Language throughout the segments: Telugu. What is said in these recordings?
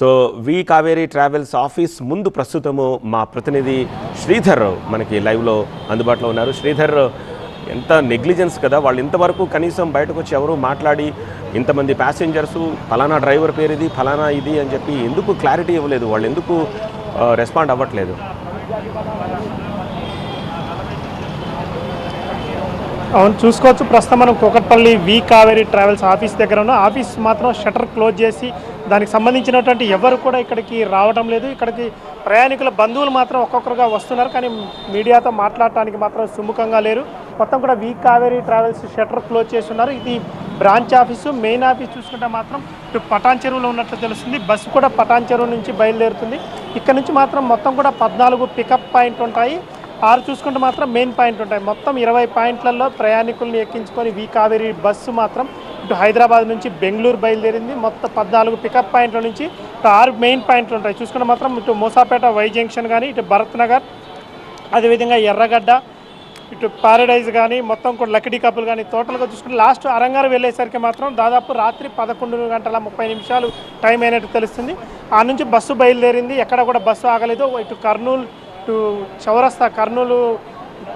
So V Kaveri travels office ముందు ప్రస్తుతము మా ప్రతినిధి శ్రీధర్ మనకి లైవ్లో అందుబాటులో ఉన్నారు. శ్రీధర్ ఎంత నెగ్లిజెన్స్ కదా వాళ్ళు ఇంతవరకు కనీసం బయటకు వచ్చి ఎవరు మాట్లాడి ఇంతమంది ప్యాసింజర్స్ ఫలానా డ్రైవర్ పేరు ఇది ఫలానా ఇది అని చెప్పి ఎందుకు క్లారిటీ ఇవ్వలేదు? వాళ్ళు ఎందుకు రెస్పాండ్ అవ్వట్లేదు? అవును చూసుకోవచ్చు. ప్రస్తుతం మనం Kukatpally V Kaveri travels office దగ్గర ఉన్న ఆఫీస్ మాత్రం షటర్ క్లోజ్ చేసి దానికి సంబంధించినటువంటి ఎవరు కూడా ఇక్కడికి రావడం లేదు. ఇక్కడికి ప్రయాణికుల బంధువులు మాత్రం ఒక్కొక్కరుగా వస్తున్నారు. కానీ మీడియాతో మాట్లాడటానికి మాత్రం సుముఖంగా లేరు. మొత్తం కూడా V Kaveri travels shutter close చేసి ఉన్నారు ఇది బ్రాంచ్ ఆఫీసు. మెయిన్ ఆఫీస్ చూసుకుంటే మాత్రం ఇటు పటాన్ చెరువులో ఉన్నట్లు తెలుస్తుంది. బస్సు కూడా పటాన్ చెరువు నుంచి బయలుదేరుతుంది. ఇక్కడ నుంచి మాత్రం మొత్తం కూడా పద్నాలుగు పికప్ పాయింట్ ఉంటాయి. ఆరు చూసుకుంటే మాత్రం మెయిన్ పాయింట్ ఉంటాయి. మొత్తం ఇరవై పాయింట్లలో ప్రయాణికుల్ని ఎక్కించుకొని వీ కావేరీ బస్సు మాత్రం ఇటు హైదరాబాద్ నుంచి బెంగళూరు బయలుదేరింది. మొత్తం పద్నాలుగు పికప్ పాయింట్ల నుంచి ఇటు ఆరు మెయిన్ పాయింట్లు ఉంటాయి. చూసుకుంటే మాత్రం ఇటు మూసాపేట వై జంక్షన్ కానీ ఇటు భరత్ నగర్ అదేవిధంగా ఎర్రగడ్డ ఇటు పారడైజ్ కానీ మొత్తం కూడా లకిడీ కప్పులు కానీ టోటల్గా చూసుకుంటే లాస్ట్ అరంగారు వెళ్ళేసరికి మాత్రం దాదాపు రాత్రి పదకొండు గంటల ముప్పై నిమిషాలు టైం అయినట్టు తెలుస్తుంది. ఆ నుంచి బస్సు బయలుదేరింది. ఎక్కడ కూడా బస్సు ఆగలేదు. ఇటు కర్నూలు ఇటు చౌరస్తా కర్నూలు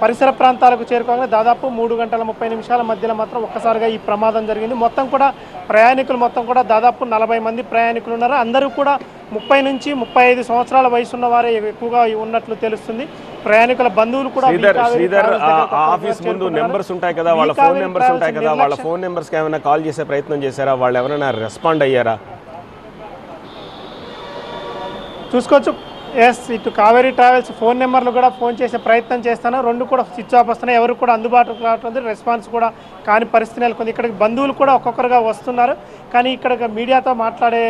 పరిసర ప్రాంతాలకు చేరుకోగానే దాదాపు మూడు గంటల ముప్పై నిమిషాల మధ్యలో మాత్రం ఒక్కసారిగా ఈ ప్రమాదం జరిగింది. మొత్తం కూడా ప్రయాణికులు మొత్తం కూడా దాదాపు నలభై మంది ప్రయాణికులు ఉన్నారు. అందరూ కూడా ముప్పై నుంచి ముప్పై ఐదు సంవత్సరాల వయసు ఉన్న వారే ఎక్కువగా ఉన్నట్లు తెలుస్తుంది. ప్రయాణికుల బంధువులు కూడా శ్రీధర్ ఆఫీస్ ముందు. నెంబర్స్ ఉంటాయి కదా వాళ్ళ ఫోన్ నెంబర్స్ ఉంటాయి కదా వాళ్ళ ఫోన్ నెంబర్స్కి ఏమైనా కాల్ చేసే ప్రయత్నం చేశారా? వాళ్ళు ఎవరైనా రెస్పాండ్ అయ్యారా? చూసుకోవచ్చు. ఎస్ ఇటు కావేరీ ట్రావెల్స్ ఫోన్ నెంబర్లు కూడా ఫోన్ చేసే ప్రయత్నం చేస్తాను. రెండు కూడా స్విచ్ ఆఫ్ వస్తున్నాయి. ఎవరు కూడా అందుబాటులోకి రావట్లేదు. రెస్పాన్స్ కూడా కాని పరిస్థితి నెలకొంది. ఇక్కడికి బంధువులు కూడా ఒక్కొక్కరుగా వస్తున్నారు. కానీ ఇక్కడ మీడియాతో మాట్లాడే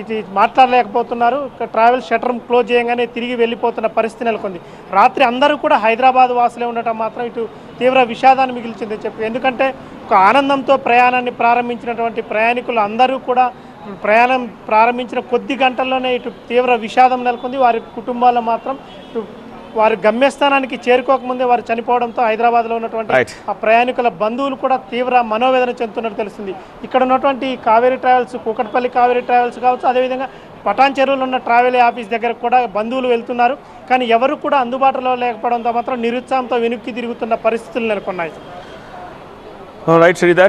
ఇది మాట్లాడలేకపోతున్నారు. ట్రావెల్ షటర్ క్లోజ్ చేయగానే తిరిగి వెళ్ళిపోతున్న పరిస్థితి నెలకొంది. రాత్రి అందరూ కూడా హైదరాబాద్ వాసులే ఉండటం మాత్రం ఇటు తీవ్ర విషాదాన్ని మిగిల్చింది చెప్పి. ఎందుకంటే ఒక ఆనందంతో ప్రయాణాన్ని ప్రారంభించినటువంటి ప్రయాణికులు అందరూ కూడా ప్రయాణం ప్రారంభించిన కొద్ది గంటల్లోనే ఇటు తీవ్ర విషాదం నెలకొంది. వారి కుటుంబాల్లో మాత్రం ఇటు వారి గమ్యస్థానానికి చేరుకోకముందే వారు చనిపోవడంతో హైదరాబాద్లో ఉన్నటువంటి. ఆ ప్రయాణికుల బంధువులు కూడా తీవ్ర మనోవేదన చెందుతున్నట్టు తెలుస్తుంది. ఇక్కడ ఉన్నటువంటి కావేరీ ట్రావెల్స్ కూకట్పల్లి కావేరీ ట్రావెల్స్ కావచ్చు అదేవిధంగా పటాన్ చెరువులో ఉన్న ట్రావెల్ ఆఫీస్ దగ్గర కూడా బంధువులు వెళ్తున్నారు. కానీ ఎవరు కూడా అందుబాటులో లేకపోవడంతో మాత్రం నిరుత్సాహంతో వెనక్కి తిరుగుతున్న పరిస్థితులు నెలకొన్నాయి. రైట్ శ్రీధర్